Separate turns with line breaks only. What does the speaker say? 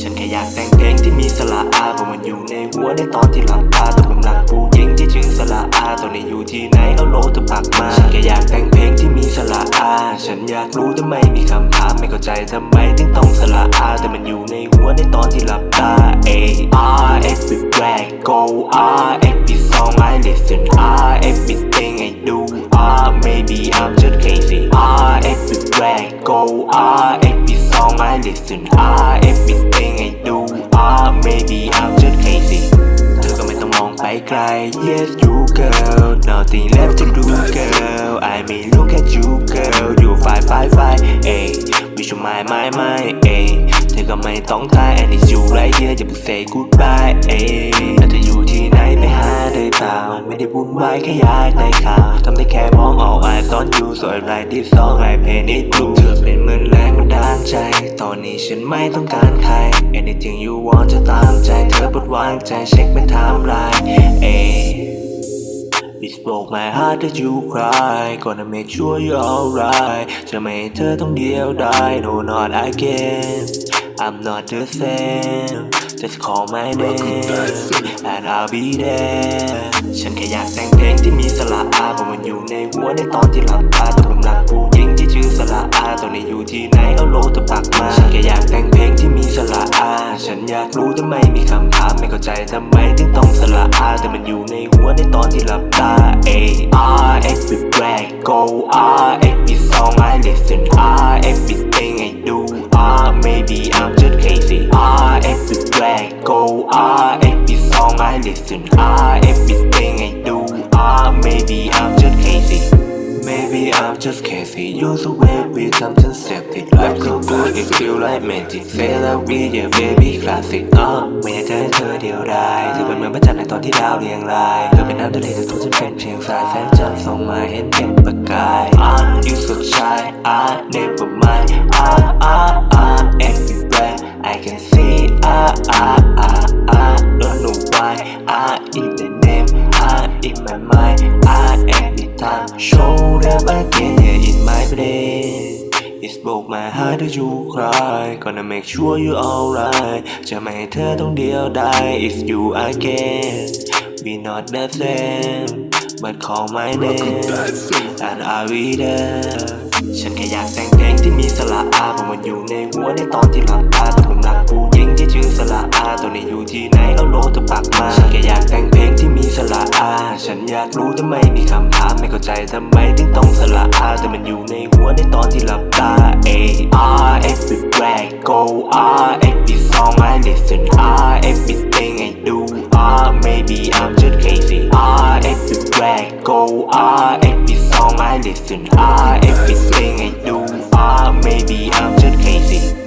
ฉันแค่อยากแต่งเพลงที่มีสระอาเพราะมันอยู่ในหัวในตอนที่หลับตาแต่ผมรักผู้หญิงที่ชื่อสระอาตอนนี้อยู่ที่ไหนเอาโลเธอปักมา ฉันแค่อยากแต่งเพลงที่มีสระอา ฉันอยากรู้แต่ไมมีคำถามไม่เข้าใจทำไมถึงต้องสระอาแต่มันอยู่ในหัวในตอนที่หลับตา A R everywhere go song I listen R everything I do R maybe I'm just crazy เธอก็ไม่ต้องมองไปไกล Yes you girl nothing left to do girl I may look at you girl you fine fine fine ayy wish you my my my ayy เธอก็ไม่ต้องทาย and it's you right here อย่าเพิ่ง say goodbye ayy แล้วเธออยู่ที่ไหนไปหาได้เปล่าไม่ได้วุ่นวายแค่อยากได้ข่าวทำได้แค่มองออก I thought you so I write this song I paint it blue เธอเป็นเหมือนแรงบันดา ฉันไม่ต้องการใคร anything you want จะตามใจเธอปลดวางใจเช็คเป็นไทม์ไลน์เอ้ย It broke my heart that you cry Gonna make sure you're alright จะไม่ให้เธอต้องเดียวดาย No not again I'm not the same Just call my name And I'll be there ฉันแค่อยากแต่งเพลงที่มีสระอาเพราะมันอยู่ในหัวในตอนที่หลับตาแต่ผมรักผู้หญิงที่ชื่อ สระอาตอนนี้อยู่ที่ไหนเอาโลเธอปักมา ฉันแค่อยากแต่งเพลงที่มีสระอา ฉันอยากรู้แต่ไมมีคำถามไม่เข้าใจทำไมถึงต้องสระอา แต่มันอยู่ในหัวในตอนที่หลับตา A R everywhere go R every song I listen R everything I do R maybe I'm just crazy R everywhere go R every song I listen R everything I do R maybe I'm just crazy Maybe I'm just crazy You're so weird something septic Life so good it feel like magic Say that we yeah baby classic อะไม่อยากจะให้เธอเดียวดายเธอเป็นเหมือนพระจันทร์ในตอนที่ดาวเรียงรายเธอเป็นน้ำทะเลแต่ทุกฉันเป็นเพียงสายแสงจันทร์ส่องมาเห็นเป็นประกาย I'm you so shy I never time show them again yeah in my brain It's broke my heart that you cry Gonna make sure you alright จะไม่ให้เธอต้องเดียวดาย It's you again We not the same But call my name And I'll be there ฉันแค่อยากแต่งเพลงที่มีสระอาเพราะมันอยู่ในหัวในตอนที่หลับตาแต่ผมรักผู้หญิงที่ชื่อสระอาตอนนี้อยู่ที่ไหนเอาโลเธอปักมา ฉันแค่อยากแต่งเพลงที่มีสระอา ฉันอยากรู้แต่ไม่มีคำถามไม่เข้า ใจทำไมถึงต้องสระอาแต่มันอยู่ในหัวในตอนที่หลับตา A R everywhere go R every song I listen R everything I do R maybe I'm just crazy R everywhere go R every song I listen R everything I do R maybe I'm just crazy